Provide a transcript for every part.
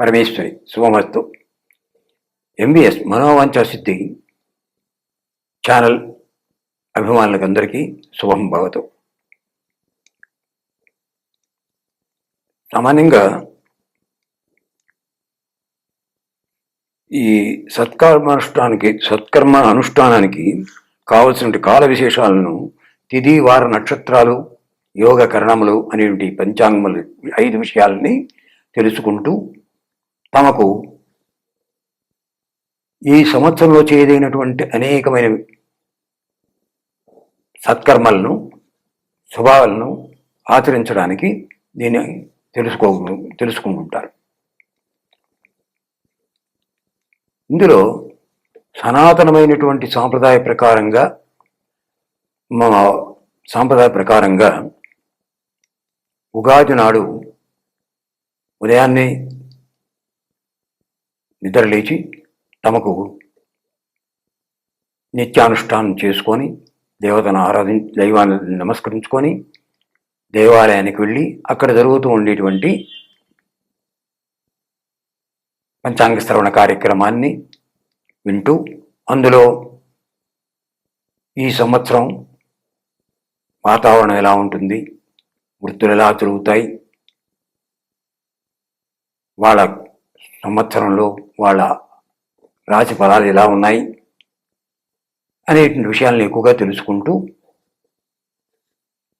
పరమేశ్వరి శుభమస్తు. MBS మనోవంచ సిద్ధి channel అభిమానులకు అందరికీ శుభం భవతు. సామాన్యంగా ఈ సత్కర్మానుష్ఠానికి సత్కర్మ అనుష్ఠానానికి కావలసిన కాల విశేషాలను తిది వార నక్షత్రాలు యోగ కరణములు అనేటువంటి పంచాంగములు ఐదు విషయాలని తెలుసుకుంటూ తమకు ఈ సంవత్సరంలో చేయదగినటువంటి అనేకమైన సత్కర్మలను శుభాలను ఆచరించడానికి దీన్ని తెలుసుకో తెలుసుకుంటుంటారు. ఇందులో సనాతనమైనటువంటి సాంప్రదాయ ప్రకారంగా మా సాంప్రదాయ ప్రకారంగా ఉగాది నాడు ఉదయాన్నే నిద్రలేచి తమకు నిత్యానుష్ఠానం చేసుకొని దేవతను ఆరాధి దైవాన్ని నమస్కరించుకొని దేవాలయానికి వెళ్ళి అక్కడ జరుగుతూ ఉండేటువంటి పంచాంగ శ్రవణ కార్యక్రమాన్ని వింటూ అందులో ఈ సంవత్సరం వాతావరణం ఎలా ఉంటుంది వృత్తులు ఎలా జరుగుతాయి వాళ్ళ సంవత్సరంలో వాళ్ళ రాశి ఫలాలు ఎలా ఉన్నాయి అనేటువంటి విషయాలను ఎక్కువగా తెలుసుకుంటూ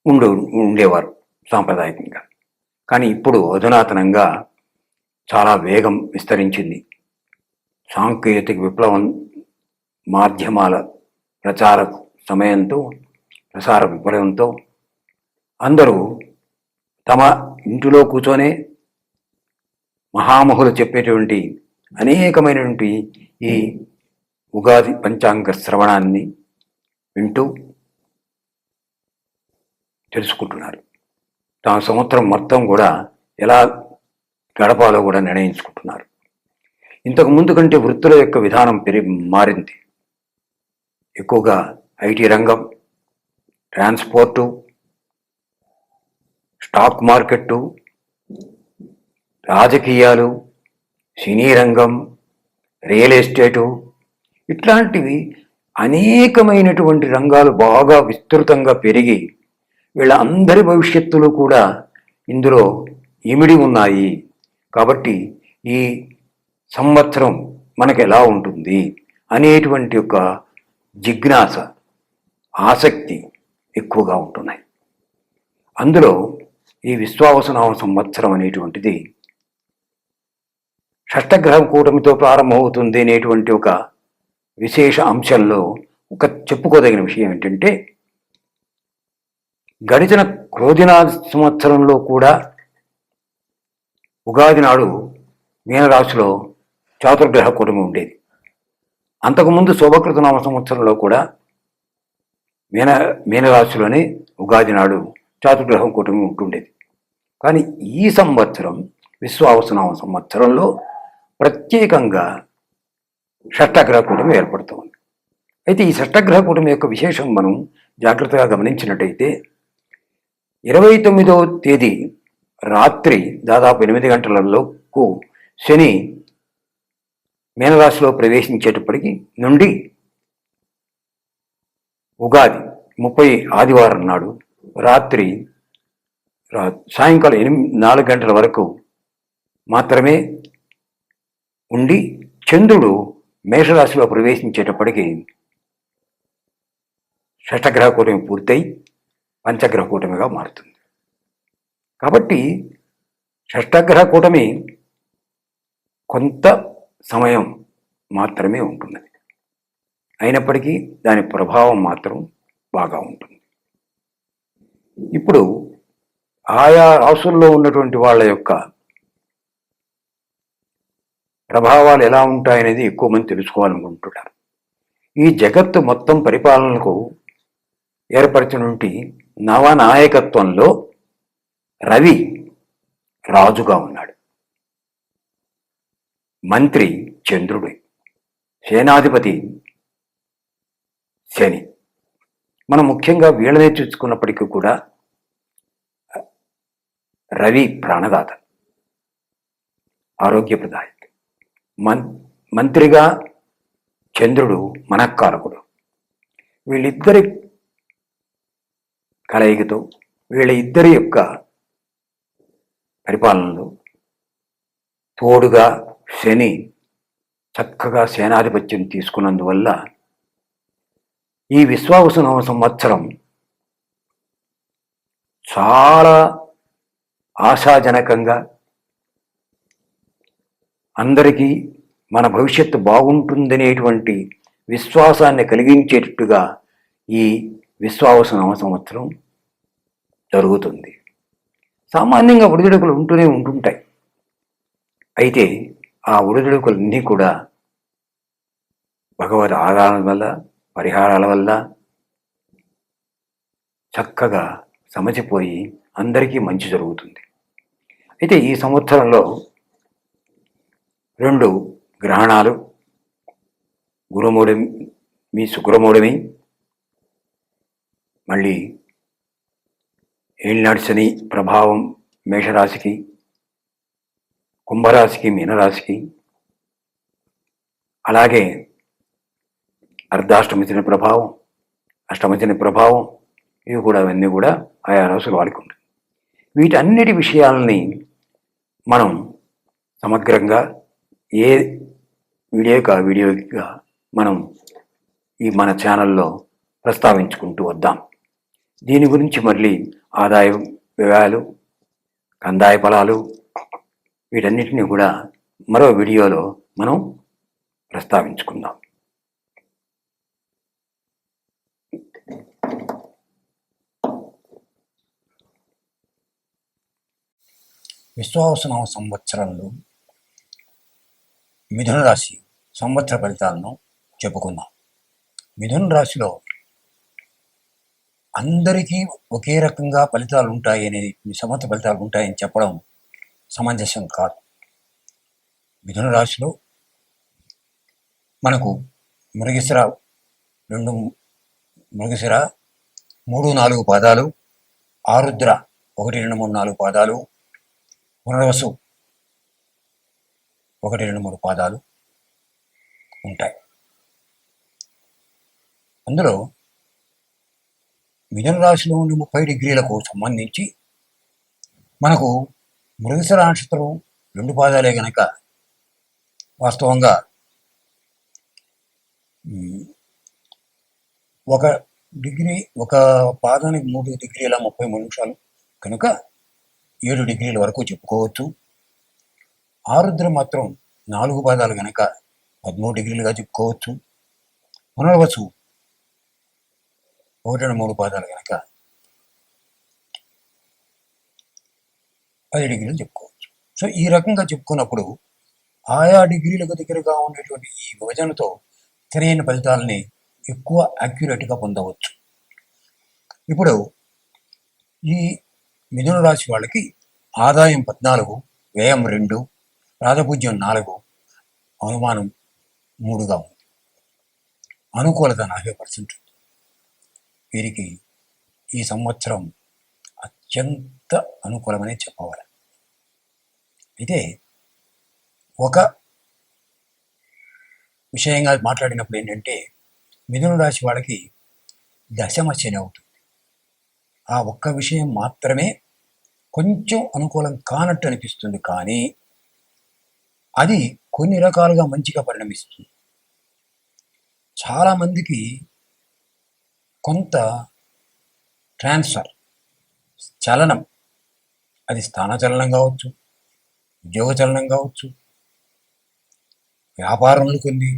ఉండు ఉండేవారు సాంప్రదాయకంగా. కానీ ఇప్పుడు అధునాతనంగా చాలా వేగం విస్తరించింది. సాంకేతిక విప్లవం మాధ్యమాల ప్రచార సమయంతో ప్రసార విప్లవంతో అందరూ తమ ఇంటిలో కూర్చొనే మహామహులు చెప్పేటువంటి అనేకమైనటువంటి ఈ ఉగాది పంచాంగ శ్రవణాన్ని వింటూ తెలుసుకుంటున్నారు. తమ సంవత్సరం మొత్తం కూడా ఎలా గడపాలో కూడా నిర్ణయించుకుంటున్నారు. ఇంతకు ముందు కంటే వృత్తుల యొక్క విధానం పెరిగి మారింది. ఎక్కువగా ఐటీ రంగం ట్రాన్స్పోర్టు స్టాక్ మార్కెట్టు రాజకీయాలు సినీ రంగం రియల్ ఎస్టేటు ఇట్లాంటివి అనేకమైనటువంటి రంగాలు బాగా విస్తృతంగా పెరిగి వీళ్ళ అందరి భవిష్యత్తులు కూడా ఇందులో ఇమిడి ఉన్నాయి. కాబట్టి ఈ సంవత్సరం మనకు ఎలా ఉంటుంది అనేటువంటి ఒక జిజ్ఞాస ఆసక్తి ఎక్కువగా ఉంటున్నాయి. అందులో ఈ విశ్వావసనామ సంవత్సరం అనేటువంటిది షష్టగ్రహం కూటమితో ప్రారంభమవుతుంది అనేటువంటి ఒక విశేష అంశంలో ఒక చెప్పుకోదగిన విషయం ఏంటంటే గడిచిన క్రోధినా సంవత్సరంలో కూడా ఉగాది నాడు మీనరాశిలో చాతుర్గ్రహ కూటమి ఉండేది. అంతకుముందు శోభకృతనామ సంవత్సరంలో కూడా మీన మీనరాశిలోనే ఉగాది నాడు చాతుర్గ్రహం కూటమి ఉంటుండేది. కానీ ఈ సంవత్సరం విశ్వావసనామ సంవత్సరంలో ప్రత్యేకంగా షష్టగ్రహ కూటమి ఏర్పడుతుంది అయితే ఈ షష్టగ్రహ కూటమి యొక్క విశేషం మనం జాగ్రత్తగా గమనించినట్టయితే ఇరవై తొమ్మిదవ తేదీ రాత్రి దాదాపు ఎనిమిది గంటలలోకు శని మీనరాశిలో ప్రవేశించేటప్పటికి నుండి ఉగాది ముప్పై ఆదివారం నాడు రాత్రి సాయంకాలం ఎనిమిది నాలుగు గంటల వరకు మాత్రమే ఉండి చంద్రుడు మేషరాశిలో ప్రవేశించేటప్పటికీ షష్టగ్రహ కూటమి పూర్తయి పంచగ్రహ కూటమిగా మారుతుంది. కాబట్టి షష్టగ్రహ కూటమి కొంత సమయం మాత్రమే ఉంటున్నది అయినప్పటికీ దాని ప్రభావం మాత్రం బాగా ఉంటుంది. ఇప్పుడు ఆయా రాసుల్లో ఉన్నటువంటి వాళ్ళ యొక్క ప్రభావాలు ఎలా ఉంటాయనేది ఎక్కువ మంది తెలుసుకోవాలనుకుంటున్నారు. ఈ జగత్తు మొత్తం పరిపాలనకు ఏర్పరిచినటువంటి నవనాయకత్వంలో రవి రాజుగా ఉన్నాడు. మంత్రి చంద్రుడు సేనాధిపతి శని. మనం ముఖ్యంగా వీళ్ళనే చూసుకున్నప్పటికీ కూడా రవి ప్రాణదాత ఆరోగ్యప్రదాయం. మన్ మంత్రిగా చంద్రుడు మనక్కారకుడు వీళ్ళిద్దరి కలయికతో వీళ్ళ ఇద్దరి యొక్క పరిపాలనలో తోడుగా శని చక్కగా సేనాధిపత్యం తీసుకున్నందువల్ల ఈ విశ్వావసనవ సంవత్సరం చాలా ఆశాజనకంగా అందరికీ మన భవిష్యత్తు బాగుంటుందనేటువంటి విశ్వాసాన్ని కలిగించేటట్టుగా ఈ విశ్వావసనవ సంవత్సరం జరుగుతుంది. సామాన్యంగా ఒడిదుడుకులు ఉంటూనే ఉంటుంటాయి. అయితే ఆ ఒడిదుడుకులన్నీ కూడా భగవద్ ఆరాధన వల్ల పరిహారాల వల్ల చక్కగా సమచిపోయి అందరికీ మంచి జరుగుతుంది. అయితే ఈ సంవత్సరంలో రెండు గ్రహణాలు గురుమూడమి మీ శుక్రమూఢమి మళ్ళీ ఏళ్ళనాడు శని ప్రభావం మేషరాశికి కుంభరాశికి మీనరాశికి అలాగే అర్ధాష్టమిచిన ప్రభావం అష్టమచిన ప్రభావం ఇవి కూడా అవన్నీ కూడా ఆయా రాసులు వాడికి ఉంటుంది వీటన్నిటి విషయాలని మనం సమగ్రంగా ఏ వీడియోకి ఆ వీడియోగా మనం ఈ మన ఛానల్లో ప్రస్తావించుకుంటూ వద్దాం. దీని గురించి మళ్ళీ ఆదాయ వ్యయాలు కందాయ ఫలాలు వీటన్నిటిని కూడా మరో వీడియోలో మనం ప్రస్తావించుకుందాం. విశ్వావసనామ సంవత్సరంలో మిథున రాశి సంవత్సర ఫలితాలను చెప్పుకుందాం. మిథున రాశిలో అందరికీ ఒకే రకంగా ఫలితాలు ఉంటాయి అనేది సంవత్సర ఫలితాలు ఉంటాయని చెప్పడం సమంజసం కాదు. మిథున రాశిలో మనకు మృగశిర రెండు మృగశిర మూడు నాలుగు పాదాలు ఆరుద్ర ఒకటి రెండు మూడు నాలుగు పాదాలు పునర్వసు ఒకటి రెండు మూడు పాదాలు ఉంటాయి. అందులో మిథున రాశిలో ఉండే ముప్పై డిగ్రీలకు సంబంధించి మనకు మృగశిర నక్షత్రం రెండు పాదాలే గనక వాస్తవంగా ఒక డిగ్రీ ఒక పాదానికి మూడు డిగ్రీల ముప్పై మూడు నిమిషాలు కనుక ఏడు డిగ్రీల వరకు చెప్పుకోవచ్చు. ఆరుద్ర మాత్రం నాలుగు పాదాలు గనక పదమూడు డిగ్రీలుగా చెప్పుకోవచ్చు. పునర్వసు ఒకటి మూడు పాదాలు గనక పది డిగ్రీలు చెప్పుకోవచ్చు. సో ఈ రకంగా చెప్పుకున్నప్పుడు ఆయా డిగ్రీలకు దగ్గరగా ఉండేటువంటి ఈ విభజనతో సరైన ఫలితాలని ఎక్కువ యాక్యురేట్గా పొందవచ్చు. ఇప్పుడు ఈ మిథున రాశి వాళ్ళకి ఆదాయం పద్నాలుగు వ్యయం రెండు రాజపూజ్యం నాలుగు అనుమానం మూడుగా ఉంది. అనుకూలత నలభై పర్సెంట్ ఉంది. వీరికి ఈ సంవత్సరం అత్యంత అనుకూలమనే చెప్పవాలి. అయితే ఒక విషయంగా మాట్లాడినప్పుడు ఏంటంటే మిథున రాశి వాళ్ళకి దశమ శని అవుతుంది. ఆ ఒక్క విషయం మాత్రమే కొంచెం అనుకూలం కానట్టు అనిపిస్తుంది కానీ అది కొన్ని రకాలుగా మంచిగా పరిణమిస్తుంది. చాలామందికి కొంత ట్రాన్స్ఫర్ చలనం. అది స్థానచలనం కావచ్చు ఉద్యోగ చలనం కావచ్చు వ్యాపారంలో కొన్ని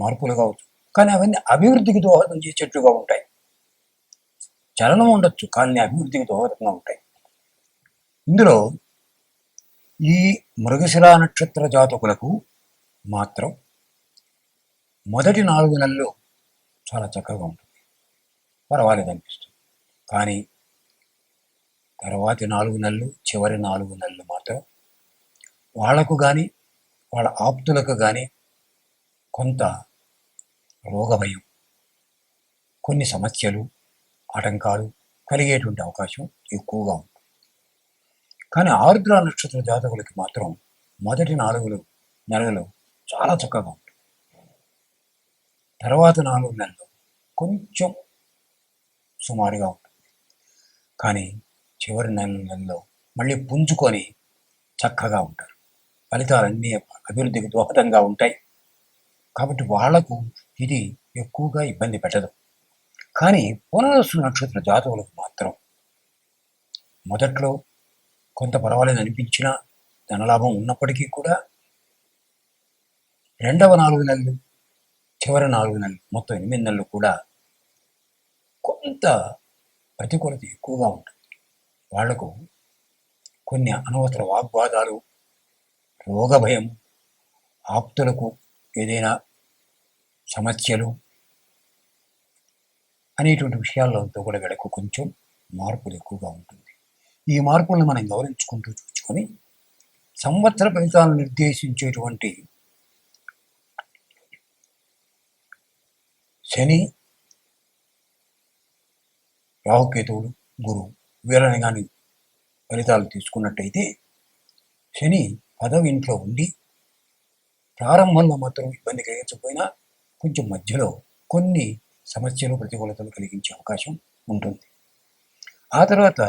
మార్పులు కావచ్చు. కానీ అవన్నీ అభివృద్ధికి దోహదం చేసేట్టుగా ఉంటాయి. చలనం ఉండొచ్చు కానీ అభివృద్ధికి దోహదంగా ఉంటాయి. ఇందులో ఈ మృగశిర నక్షత్ర జాతకులకు మాత్రం మొదటి నాలుగు నెలలు చాలా చక్కగా ఉంటుంది. పర్వాలేదు అనిపిస్తుంది. కానీ తర్వాతి నాలుగు నెలలు చివరి నాలుగు నెలలు మాత్రం వాళ్ళకు కానీ వాళ్ళ ఆప్తులకు కానీ కొంత రోగభయం కొన్ని సమస్యలు ఆటంకాలు కలిగేటువంటి అవకాశం ఎక్కువగా ఉంది కానీ ఆరుద్ర నక్షత్ర జాతకులకి మాత్రం మొదటి నాలుగు నెలలు చాలా చక్కగా ఉంటుంది తర్వాత నాలుగు నెలలు కొంచెం సుమారుగా ఉంటుంది కానీ చివరి నెల నెలలో మళ్ళీ పుంజుకొని చక్కగా ఉంటారు. ఫలితాలన్నీ అభివృద్ధికి దోహదంగా ఉంటాయి. కాబట్టి వాళ్ళకు ఇది ఎక్కువగా ఇబ్బంది పెట్టదు. కానీ పునరస్సు నక్షత్ర జాతకులకు మాత్రం మొదట్లో కొంత పర్వాలేదు అనిపించినా ధనలాభం ఉన్నప్పటికీ కూడా రెండవ నాలుగు నెలలు చివరి నాలుగు నెలలు మొత్తం ఎనిమిది నెలలు కూడా కొంత ప్రతికూలత ఎక్కువగా ఉంటుంది. వాళ్ళకు కొన్ని అనవసర వాగ్వాదాలు రోగ భయం ఆప్తులకు ఏదైనా సమస్యలు అనేటువంటి విషయాల్లో కూడా వీళ్ళకు కొంచెం మార్పులు ఎక్కువగా ఉంటుంది. ఈ మార్పులను మనం గౌరవించుకుంటూ చూసుకొని సంవత్సర ఫలితాలను నిర్దేశించేటువంటి శని రాహుకేతువులు గురువు వీళ్ళని కానీ ఫలితాలు తీసుకున్నట్టయితే శని పదవి ఇంట్లో ఉండి ప్రారంభంలో మాత్రం ఇబ్బంది కలిగించకపోయినా కొంచెం మధ్యలో కొన్ని సమస్యలు ప్రతికూలతలు కలిగించే అవకాశం ఉంటుంది. ఆ తర్వాత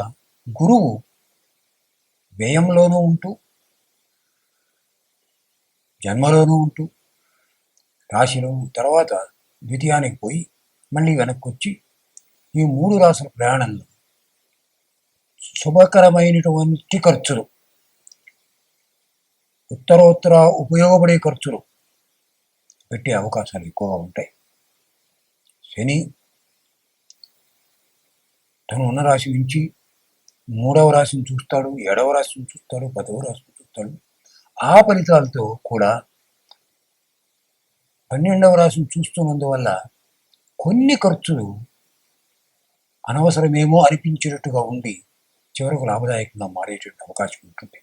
గురువు వ్యయంలోనూ ఉంటూ జన్మలోనూ ఉంటూ రాశిలో తర్వాత ద్వితీయానికి పోయి మళ్ళీ వెనక్కి వచ్చి ఈ మూడు రాసుల ప్రయాణంలో శుభకరమైనటువంటి ఖర్చులు ఉత్తరోత్తర ఉపయోగపడే ఖర్చులు పెట్టే అవకాశాలు ఎక్కువగా ఉంటాయి. శని తను ఉన్న రాశి నుంచి మూడవ రాశిని చూస్తాడు ఏడవ రాశిని చూస్తాడు పదవ రాశిని చూస్తాడు. ఆ ఫలితాలతో కూడా పన్నెండవ రాశిని చూస్తున్నందువల్ల కొన్ని ఖర్చులు అనవసరమేమో అనిపించేటట్టుగా ఉండి చివరకు లాభదాయకంగా మారేటువంటి అవకాశం ఉంటుంది.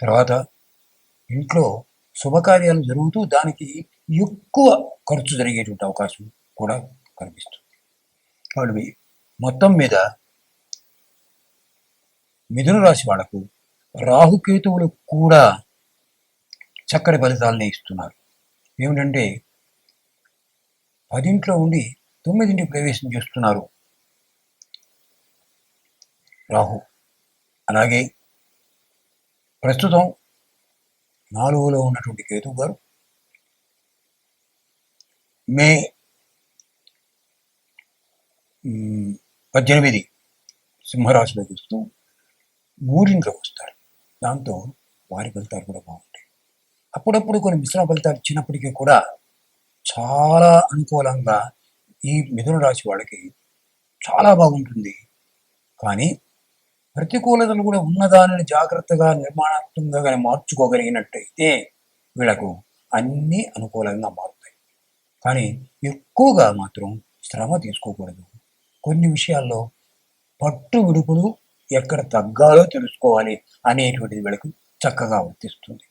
తర్వాత ఇంట్లో శుభకార్యాలు జరుగుతూ దానికి ఎక్కువ ఖర్చు జరిగేటువంటి అవకాశం కూడా కనిపిస్తుంది. కాబట్టి మొత్తం మీద మిథున రాశి వాళ్ళకు రాహుకేతువులు కూడా చక్కటి ఫలితాలని ఇస్తున్నారు. ఏమిటంటే పదింట్లో ఉండి తొమ్మిదింటికి ప్రవేశం చేస్తున్నారు రాహు. అలాగే ప్రస్తుతం నాలుగులో ఉన్నటువంటి కేతు గారు మే పద్దెనిమిది సింహరాశిలోకి వస్తూ మూడింట్లోకి వస్తారు. దాంతో వారి ఫలితాలు కూడా బాగుంటాయి. అప్పుడప్పుడు కొన్ని మిశ్రమ ఫలితాలు ఇచ్చినప్పటికీ కూడా చాలా అనుకూలంగా ఈ మిథున రాశి వాళ్ళకి చాలా బాగుంటుంది. కానీ ప్రతికూలతలు కూడా ఉన్నదానిని జాగ్రత్తగా నిర్మాణాత్మకంగా కానీ మార్చుకోగలిగినట్టయితే వీళ్ళకు అన్నీ అనుకూలంగా మారుతాయి. కానీ ఎక్కువగా మాత్రం శ్రమ తీసుకోకూడదు. కొన్ని విషయాల్లో పట్టు విడుపులు ఎక్కడ తగ్గాలో తెలుసుకోవాలి అనేటువంటిది వీళ్ళకు చక్కగా వర్తిస్తుంది.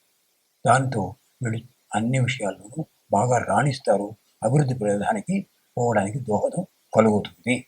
దాంతో వీళ్ళు అన్ని విషయాల్లోనూ బాగా రాణిస్తారు. అభివృద్ధి ప్రధానికి పోవడానికి దోహదం కలుగుతుంది.